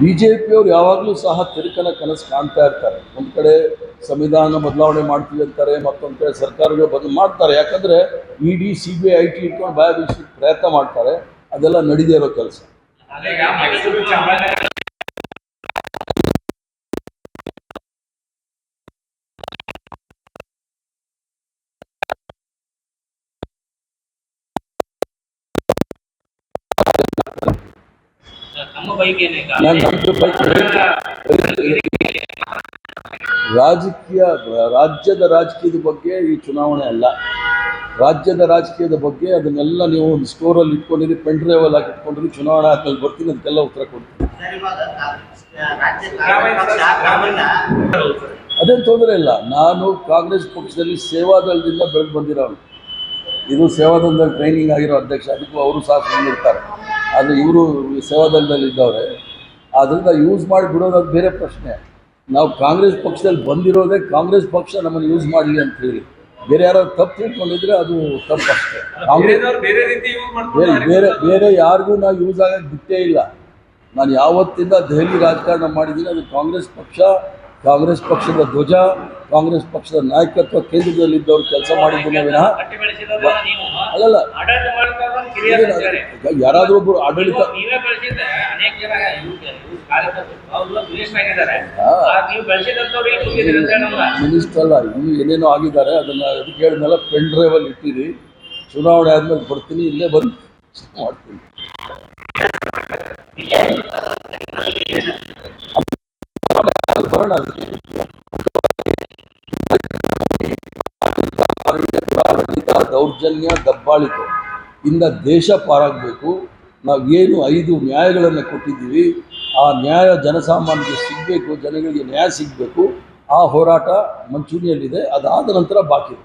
B J ಪಿಯವರು ಯಾವಾಗಲೂ ಸಹ ತಿರುಕನ ಕನಸು ಕಾಣ್ತಾ ಇರ್ತಾರೆ. ಒಂದು ಕಡೆ ಸಂವಿಧಾನ ಬದಲಾವಣೆ ಮಾಡ್ತೀವಿ ಅಂತಾರೆ, ಮತ್ತೊಂದು ಕಡೆ ಸರ್ಕಾರಗಳು ಬದಲು ಮಾಡ್ತಾರೆ. ಯಾಕಂದರೆ E D C B I T ಇಟ್ಕೊಂಡು ಬೀಸಲಿಕ್ಕೆ ಪ್ರಯತ್ನ ಮಾಡ್ತಾರೆ. ಅದೆಲ್ಲ ನಡೀದೇ ಇರೋ ಕೆಲಸ. ರಾಜಕೀಯ, ರಾಜ್ಯದ ರಾಜಕೀಯದ ಬಗ್ಗೆ ಈ ಚುನಾವಣೆ ಅಲ್ಲ. ರಾಜ್ಯದ ರಾಜಕೀಯದ ಬಗ್ಗೆ ಅದನ್ನೆಲ್ಲ ನೀವು ಒಂದು ಸ್ಟೋರಲ್ಲಿ ಇಟ್ಕೊಂಡಿರಿ ಪೆನ್ ಡ್ರೈವಲ್ಲಿ ಹಾಕಿ ಇಟ್ಕೊಂಡಿರಿ ಚುನಾವಣೆ ಆದ್ಮೇಲೆ ಬರ್ತೀನಿ ಅದಕ್ಕೆಲ್ಲ ಉತ್ತರ ಕೊಡ್ತೀನಿ. ಅದೇನು ತೊಂದರೆ ಇಲ್ಲ. ನಾನು ಕಾಂಗ್ರೆಸ್ ಪಕ್ಷದಲ್ಲಿ ಸೇವಾದಳದಿಂದ ಬೆಳೆದು ಬಂದಿರೋನು ಇದು ಸೇವಾದಳದಲ್ಲಿ ಟ್ರೈನಿಂಗ್ ಆಗಿರೋ ಅಧ್ಯಕ್ಷ, ಅದಕ್ಕೂ ಅವರು ಸಹ ಸುಮ್ಮನಿರ್ತಾರೆ ಆದರೆ ಇವರು ಸೇವಾದಳದಲ್ಲಿ ಇದ್ದವ್ರೆ. ಅದರಿಂದ ಯೂಸ್ ಮಾಡಿ ಬಿಡೋದು ಅದು ಬೇರೆ ಪ್ರಶ್ನೆ. ನಾವು ಕಾಂಗ್ರೆಸ್ ಪಕ್ಷದಲ್ಲಿ ಬಂದಿರೋದೇ ಕಾಂಗ್ರೆಸ್ ಪಕ್ಷ ನಮ್ಮನ್ನು ಯೂಸ್ ಮಾಡಲಿ ಅಂತ ಹೇಳಿ. ಬೇರೆ ಯಾರೋ ತಪ್ಪು ತಿಳ್ಕೊಂಡಿದ್ರೆ ಅದು ತಪ್ಪು ಅಷ್ಟೇ. ಕಾಂಗ್ರೆಸ್ ಬೇರೆ ರೀತಿ ಯೂಸ್ ಬೇರೆ ಬೇರೆ ಬೇರೆ ಯಾರಿಗೂ ನಾವು ಯೂಸ್ ಆಗೋಕ್ಕೆ ಬಿಟ್ಟೇ ಇಲ್ಲ. ನಾನು ಯಾವತ್ತಿಂದ ದೆಹಲಿ ರಾಜಕಾರಣ ಮಾಡಿದ್ದೀನಿ ಅದು ಕಾಂಗ್ರೆಸ್ ಪಕ್ಷ ಕಾಂಗ್ರೆಸ್ ಪಕ್ಷದ ಧ್ವಜ ಕಾಂಗ್ರೆಸ್ ಪಕ್ಷದ ನಾಯಕತ್ವ ಕೇಂದ್ರದಲ್ಲಿದ್ದವ್ರು ಕೆಲಸ ಮಾಡಿದ್ದೇನೆ ವಿನಃ ಅಲ್ಲಲ್ಲ. ಯಾರಾದರೂ ಒಬ್ಬರು ಆಡಳಿತ ಮಿನಿಸ್ಟರ್ ಅಲ್ಲ ಇನ್ನು ಏನೇನೋ ಆಗಿದ್ದಾರೆ ಅದನ್ನು ಅದಕ್ಕೆ ಹೇಳಿದ್ಮೇಲೆ ಪೆನ್ ಡ್ರೈವಲ್ಲಿ ಇಟ್ಟಿರಿ. ಚುನಾವಣೆ ಆದಮೇಲೆ ಬರ್ತೀನಿ ಇಲ್ಲೇ ಬಂದು ಮಾಡ್ತೀನಿ. ದೌರ್ಜನ್ಯ ದಬ್ಬಾಳಿಕೆ. ಇಂದ ದೇಶ ಪಾರಾಗಬೇಕು. ನಾವು ಏನು ಐದು ನ್ಯಾಯಗಳನ್ನು ಕೊಟ್ಟಿದ್ದೀವಿ. ಆ ನ್ಯಾಯ ಜನಸಾಮಾನ್ಯರಿಗೆ ಸಿಗಬೇಕು ಜನಗಳಿಗೆ ನ್ಯಾಯ ಸಿಗಬೇಕು. ಆ ಹೋರಾಟ ಮುಂಚೂಣಿಯಲ್ಲಿದೆ ಅದಾದ ನಂತರ ಬಾಕಿ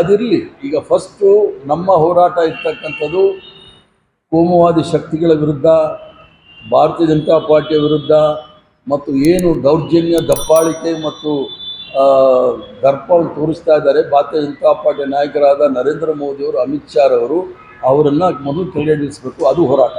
ಅದಿರಲಿ. ಈಗ ಫಸ್ಟು ನಮ್ಮ ಹೋರಾಟ ಇರ್ತಕ್ಕಂಥದ್ದು ಕೋಮುವಾದಿ ಶಕ್ತಿಗಳ ವಿರುದ್ಧ ಭಾರತೀಯ ಜನತಾ ಪಾರ್ಟಿಯ ವಿರುದ್ಧ ಮತ್ತು ಏನು ದೌರ್ಜನ್ಯ, ದಬ್ಬಾಳಿಕೆ ಮತ್ತು ದರ್ಪವನ್ನು ತೋರಿಸ್ತಾ ಇದ್ದಾರೆ, ಭಾರತೀಯ ಜನತಾ ಪಾರ್ಟಿಯ ನಾಯಕರಾದ ನರೇಂದ್ರ ಮೋದಿಯವರು, ಅಮಿತ್ ಶಾ ಅವರು ಅವರನ್ನು ಮೊದಲು ಕೆಳಗಿಳಿಸಬೇಕು ಅದು ಹೋರಾಟ.